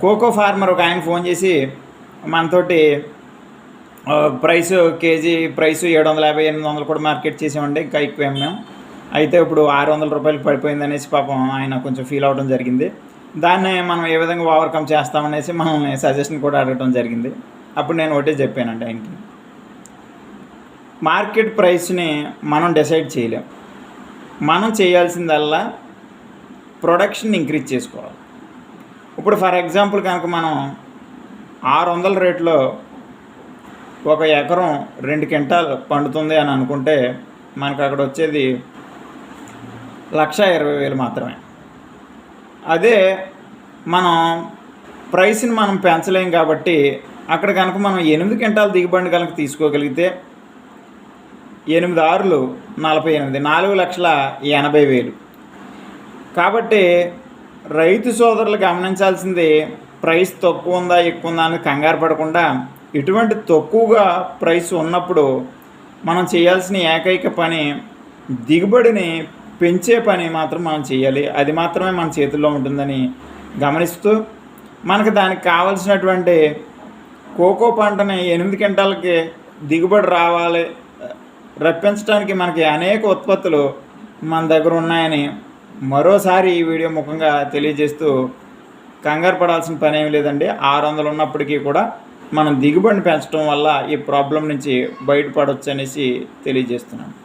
Cocoa farmer ఒక ఆయన phone చేసి మనతోటి ప్రైస్ కేజీ ప్రైస్ ఏడు వందల యాభై ఎనిమిది వందలు కూడా మార్కెట్ చేసామండి ఇంకా ఎక్కువ మేము అయితే ఇప్పుడు ఆరు వందల రూపాయలు పడిపోయింది అనేసి పాపం ఆయన కొంచెం ఫీల్ అవ్వడం జరిగింది. దాన్ని మనం ఏ విధంగా ఓవర్కమ్ చేస్తామనేసి మనం సజెషన్ కూడా అడగడం జరిగింది. అప్పుడు నేను ఒకటే చెప్పానండి ఆయనకి. మార్కెట్ ప్రైస్ని మనం డిసైడ్ చేయలేం. మనం చేయాల్సిందల్లా ప్రొడక్షన్ ఇంక్రీజ్ చేసుకోవాలి. ఇప్పుడు ఫర్ ఎగ్జాంపుల్ కనుక మనం ఆరు వందల రేట్లో ఒక ఎకరం రెండు క్వింటాల్ పండుతుంది అని అనుకుంటే మనకు అక్కడ వచ్చేది లక్ష ఇరవై వేలు మాత్రమే. అదే మనం ప్రైస్ని మనం పెంచలేం కాబట్టి అక్కడ కనుక మనం ఎనిమిది క్వింటాల్ దిగుబడి కనుక తీసుకోగలిగితే ఎనిమిది ఆరులు నలభై ఎనిమిది నాలుగు లక్షల ఎనభై వేలు. కాబట్టి రైతు సోదరులు గమనించాల్సింది ప్రైస్ తక్కువ ఉందా ఎక్కువ ఉందా అని కంగారు పడకుండా ఇటువంటి తక్కువగా ప్రైస్ ఉన్నప్పుడు మనం చేయాల్సిన ఏకైక పని దిగుబడిని పెంచే పని మాత్రం మనం చేయాలి. అది మాత్రమే మన చేతుల్లో ఉంటుందని గమనిస్తూ మనకు దానికి కావలసినటువంటి కోకో పంటని ఎనిమిది క్వింటాలకి దిగుబడి రావాలి రప్పించడానికి మనకి అనేక ఉత్పత్తులు మన దగ్గర ఉన్నాయని మరోసారి ఈ వీడియో ముఖంగా తెలియజేస్తూ కంగారు పడాల్సిన పని ఏమి లేదండి. ఆరు వందలు ఉన్నప్పటికీ కూడా మనం దిగుబడిని పెంచడం వల్ల ఈ ప్రాబ్లం నుంచి బయటపడవచ్చు అనేసి తెలియజేస్తున్నాను.